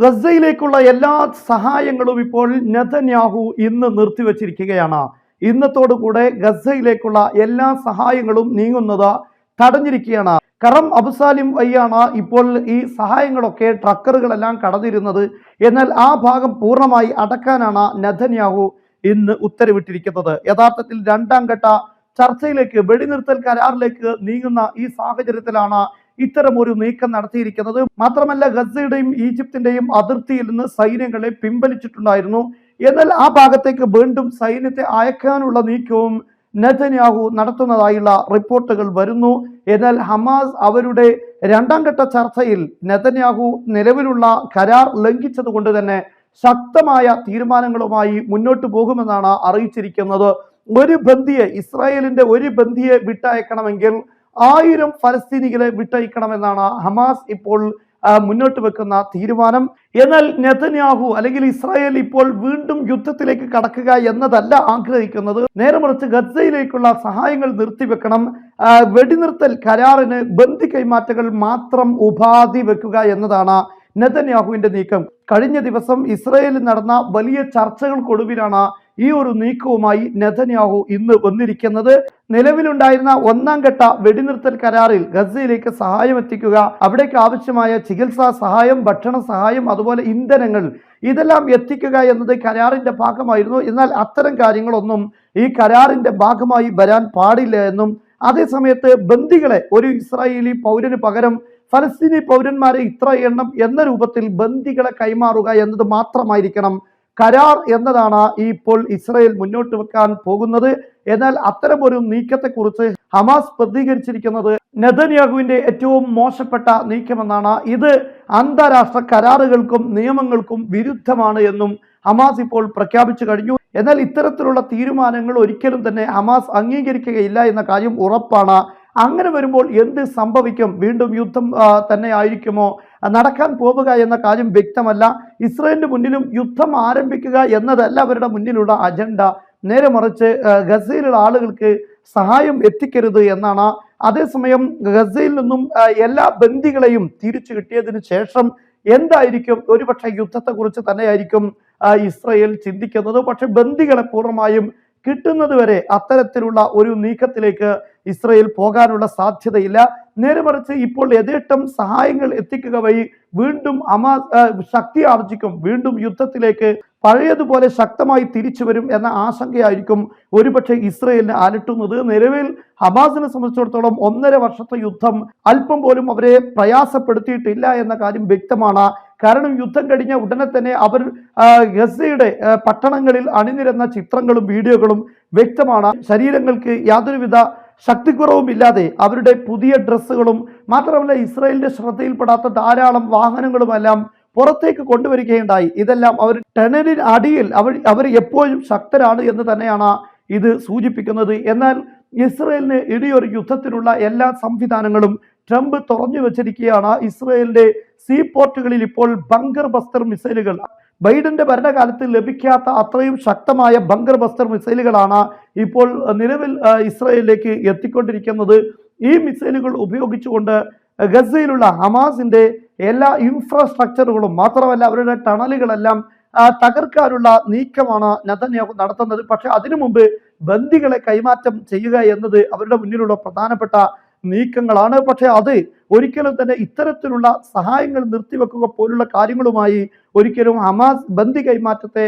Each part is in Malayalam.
ഗസയിലേക്കുള്ള എല്ലാ സഹായങ്ങളും ഇപ്പോൾ നെതന്യാഹു ഇന്ന് നിർത്തിവച്ചിരിക്കുകയാണ്. ഇന്നത്തോടുകൂടെ ഗസയിലേക്കുള്ള എല്ലാ സഹായങ്ങളും നീങ്ങുന്നത് തടഞ്ഞിരിക്കുകയാണ്. കറം അബുസാലിം വഴിയാണ് ഇപ്പോൾ ഈ സഹായങ്ങളൊക്കെ ട്രക്കറുകളെല്ലാം കടന്നിരുന്നത്. എന്നാൽ ആ ഭാഗം പൂർണമായി അടക്കാനാണ് നെതന്യാഹു ഇന്ന് ഉത്തരവിട്ടിരിക്കുന്നത്. യഥാർത്ഥത്തിൽ രണ്ടാം ഘട്ട ചർച്ചയിലേക്ക് വെടിനിർത്തൽ കരാറിലേക്ക് നീങ്ങുന്ന ഈ സാഹചര്യത്തിലാണ് ഇത്തരം ഒരു നീക്കം നടത്തിയിരിക്കുന്നത് മാത്രമല്ല ഗസയുടെയും ഈജിപ്തിന്റെയും അതിർത്തിയിൽ നിന്ന് സൈന്യങ്ങളെ പിൻവലിച്ചിട്ടുണ്ടായിരുന്നു. എന്നാൽ ആ ഭാഗത്തേക്ക് വീണ്ടും സൈന്യത്തെ അയക്കാനുള്ള നീക്കവും നെതന്യാഹു നടത്തുന്നതായുള്ള റിപ്പോർട്ടുകൾ വരുന്നു. എന്നാൽ ഹമാസ് അവരുടെ രണ്ടാം ഘട്ട ചർച്ചയിൽ നെതന്യാഹു നിലവിലുള്ള കരാർ ലംഘിച്ചതുകൊണ്ട് തന്നെ ശക്തമായ തീരുമാനങ്ങളുമായി മുന്നോട്ട് പോകുമെന്നാണ് അറിയിച്ചിരിക്കുന്നത്. ഒരു ബന്ധിയെ ഇസ്രായേലിന്റെ ഒരു ബന്ധിയെ വിട്ടയക്കണമെങ്കിൽ ആയിരം ഫലസ്തീനികളെ വിട്ടയക്കണമെന്നാണ് ഹമാസ് ഇപ്പോൾ മുന്നോട്ട് വെക്കുന്ന തീരുമാനം. എന്നാൽ നെതന്യാഹു അല്ലെങ്കിൽ ഇസ്രായേൽ ഇപ്പോൾ വീണ്ടും യുദ്ധത്തിലേക്ക് കടക്കുക എന്നതല്ല ആഗ്രഹിക്കുന്നത്. നേരെ മറിച്ച് ഗസയിലേക്കുള്ള സഹായങ്ങൾ നിർത്തിവെക്കണം. വെടിനിർത്തൽ കരാറിന് ബന്ധി കൈമാറ്റങ്ങൾ മാത്രം ഉപാധി വെക്കുക എന്നതാണ് നെതന്യാഹുവിന്റെ നീക്കം. കഴിഞ്ഞ ദിവസം ഇസ്രായേലിൽ നടന്ന വലിയ ചർച്ചകൾക്കൊടുവിലാണ് ഈ ഒരു നീക്കവുമായി നെതന്യാഹു ഇന്ന് വന്നിരിക്കുന്നത് നിലവിലുണ്ടായിരുന്ന ഒന്നാം ഘട്ട വെടിനിർത്തൽ കരാറിൽ ഗസയിലേക്ക് സഹായം എത്തിക്കുക അവിടേക്ക് ആവശ്യമായ ചികിത്സാ സഹായം ഭക്ഷണ സഹായം അതുപോലെ ഇന്ധനങ്ങൾ ഇതെല്ലാം എത്തിക്കുക എന്നത് കരാറിന്റെ ഭാഗമായിരുന്നു. എന്നാൽ അത്തരം കാര്യങ്ങളൊന്നും ഈ കരാറിന്റെ ഭാഗമായി വരാൻ പാടില്ല എന്നും അതേസമയത്ത് ബന്ദികളെ ഒരു ഇസ്രായേലി പൗരന് പകരം ഫലസ്തീനി പൗരന്മാരെ ഇത്ര എണ്ണം എന്ന രൂപത്തിൽ ബന്ദികളെ കൈമാറുക എന്നത് മാത്രമായിരിക്കണം കരാർ എന്നതാണ് ഇപ്പോൾ ഇസ്രായേൽ മുന്നോട്ട് വെക്കാൻ പോകുന്നത്. എന്നാൽ അത്തരം ഒരു നീക്കത്തെക്കുറിച്ച് ഹമാസ് പ്രതികരിച്ചിരിക്കുന്നത് നെതന്യാഹുവിന്റെ ഏറ്റവും മോശപ്പെട്ട നീക്കമെന്നാണ്. ഇത് അന്താരാഷ്ട്ര കരാറുകൾക്കും നിയമങ്ങൾക്കും വിരുദ്ധമാണ് എന്നും ഹമാസ് ഇപ്പോൾ പ്രഖ്യാപിച്ചു കഴിഞ്ഞു. എന്നാൽ ഇത്തരത്തിലുള്ള തീരുമാനങ്ങൾ ഒരിക്കലും തന്നെ ഹമാസ് അംഗീകരിക്കുകയില്ല എന്ന കാര്യം ഉറപ്പാണ്. അങ്ങനെ വരുമ്പോൾ എന്ത് സംഭവിക്കും? വീണ്ടും യുദ്ധം തന്നെ ആയിരിക്കുമോ? നടക്കാൻ പോവുക എന്ന കാര്യം വ്യക്തമല്ല. ഇസ്രയേലിന്റെ മുന്നിലും യുദ്ധം ആരംഭിക്കുക എന്നതല്ല അവരുടെ മുന്നിലുള്ള അജണ്ട. നേരെ മറിച്ച് ഗസയിലുള്ള ആളുകൾക്ക് സഹായം എത്തിക്കരുത് എന്നാണ്. അതേസമയം ഗസയിൽ നിന്നും എല്ലാ ബന്ദികളെയും തിരിച്ചു കിട്ടിയതിന് ശേഷം എന്തായിരിക്കും? ഒരുപക്ഷെ യുദ്ധത്തെക്കുറിച്ച് തന്നെയായിരിക്കും ഇസ്രയേൽ ചിന്തിക്കുന്നത്. പക്ഷെ ബന്ദികളെ പൂർണമായും കിട്ടുന്നത് വരെ അത്തരത്തിലുള്ള ഒരു നീക്കത്തിലേക്ക് ഇസ്രയേൽ പോകാനുള്ള സാധ്യതയില്ല. നേരെ മറിച്ച് ഇപ്പോൾ യഥേഷ്ടം സഹായങ്ങൾ എത്തിക്കുക വഴി വീണ്ടും അമാ ശക്തി ആർജിക്കും. വീണ്ടും യുദ്ധത്തിലേക്ക് പഴയതുപോലെ ശക്തമായി തിരിച്ചു വരും എന്ന ആശങ്കയായിരിക്കും ഒരുപക്ഷെ ഇസ്രയേലിനെ അലട്ടുന്നത്. നിലവിൽ ഹമാസിനെ സംബന്ധിച്ചിടത്തോളം ഒന്നര വർഷത്തെ യുദ്ധം അല്പം പോലും അവരെ പ്രയാസപ്പെടുത്തിയിട്ടില്ല എന്ന കാര്യം വ്യക്തമാണ്. കാരണം യുദ്ധം കഴിഞ്ഞ ഉടനെ തന്നെ അവർ ഗസയുടെ പട്ടണങ്ങളിൽ അണിനിരന്ന ചിത്രങ്ങളും വീഡിയോകളും വ്യക്തമാണ്. ശരീരങ്ങൾക്ക് യാതൊരുവിധ ശക്തിക്കുറവും ഇല്ലാതെ അവരുടെ പുതിയ ഡ്രസ്സുകളും മാത്രമല്ല ഇസ്രായേലിന്റെ ശ്രദ്ധയിൽപ്പെടാത്ത ധാരാളം വാഹനങ്ങളുമെല്ലാം പുറത്തേക്ക് കൊണ്ടുവരികയുണ്ടായി. ഇതെല്ലാം അവർ ടണലിന് അടിയിൽ അവർ അവർ എപ്പോഴും ശക്തരാണ് എന്ന് തന്നെയാണ് ഇത് സൂചിപ്പിക്കുന്നത്. എന്നാൽ ഇസ്രയേലിന് ഇനിയൊരു യുദ്ധത്തിനുള്ള എല്ലാ സംവിധാനങ്ങളും ട്രംപ് തുറഞ്ഞു വച്ചിരിക്കുകയാണ്. ഇസ്രയേലിന്റെ സീ പോർട്ടുകളിൽ ഇപ്പോൾ ബങ്കർ ബസ്റ്റർ മിസൈലുകൾ. ബൈഡന്റെ ഭരണകാലത്ത് ലഭിക്കാത്ത അത്രയും ശക്തമായ ബങ്കർ ബസ്റ്റർ മിസൈലുകളാണ് ഇപ്പോൾ നിലവിൽ ഇസ്രായേലിലേക്ക് എത്തിക്കൊണ്ടിരിക്കുന്നത്. ഈ മിസൈലുകൾ ഉപയോഗിച്ചുകൊണ്ട് ഗസയിലുള്ള ഹമാസിന്റെ എല്ലാ ഇൻഫ്രാസ്ട്രക്ചറുകളും മാത്രമല്ല അവരുടെ ടണലുകളെല്ലാം തകർക്കാനുള്ള നീക്കമാണ് നതന്യാഹു നടത്തുന്നത്. പക്ഷെ അതിനു മുമ്പ് ബന്ദികളെ കൈമാറ്റം ചെയ്യുക എന്നത് അവരുടെ മുന്നിലുള്ള പ്രധാനപ്പെട്ട നീക്കങ്ങളാണ്. പക്ഷെ അത് ഒരിക്കലും തന്നെ ഇത്തരത്തിലുള്ള സഹായങ്ങൾ നിർത്തിവെക്കുക പോലുള്ള കാര്യങ്ങളുമായി ഒരിക്കലും ഹമാസ് ബന്ദി കൈമാറ്റത്തെ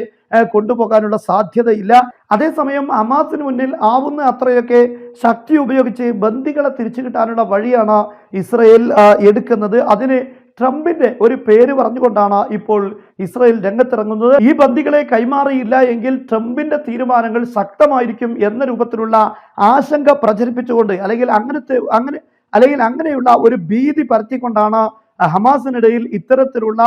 കൊണ്ടുപോകാനുള്ള സാധ്യതയില്ല. അതേസമയം ഹമാസിന് മുന്നിൽ ആവുന്ന അത്രയൊക്കെ ശക്തി ഉപയോഗിച്ച് ബന്ദികളെ തിരിച്ചു കിട്ടാനുള്ള വഴിയാണ് ഇസ്രയേൽ എടുക്കുന്നത്. അതിന് ട്രംപിന്റെ ഒരു പേര് പറഞ്ഞുകൊണ്ടാണ് ഇപ്പോൾ ഇസ്രയേൽ രംഗത്തിറങ്ങുന്നത്. ഈ ബന്ദികളെ കൈമാറിയില്ല എങ്കിൽ ട്രംപിന്റെ തീരുമാനങ്ങൾ ശക്തമായിരിക്കും എന്ന രൂപത്തിലുള്ള ആശങ്ക പ്രചരിപ്പിച്ചുകൊണ്ട് അല്ലെങ്കിൽ അങ്ങനത്തെ അങ്ങനെ അല്ലെങ്കിൽ അങ്ങനെയുള്ള ഒരു ഭീതി പരത്തിക്കൊണ്ടാണ് ഹമാസിനിടയിൽ ഇത്തരത്തിലുള്ള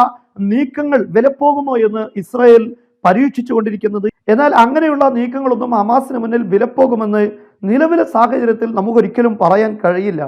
നീക്കങ്ങൾ വിലപ്പോകുമോ എന്ന് ഇസ്രായേൽ പരീക്ഷിച്ചുകൊണ്ടിരിക്കുന്നത്. എന്നാൽ അങ്ങനെയുള്ള നീക്കങ്ങളൊന്നും ഹമാസിന് മുന്നിൽ വിലപ്പോകുമെന്ന് നിലവിലെ സാഹചര്യത്തിൽ നമുക്കൊരിക്കലും പറയാൻ കഴിയില്ല.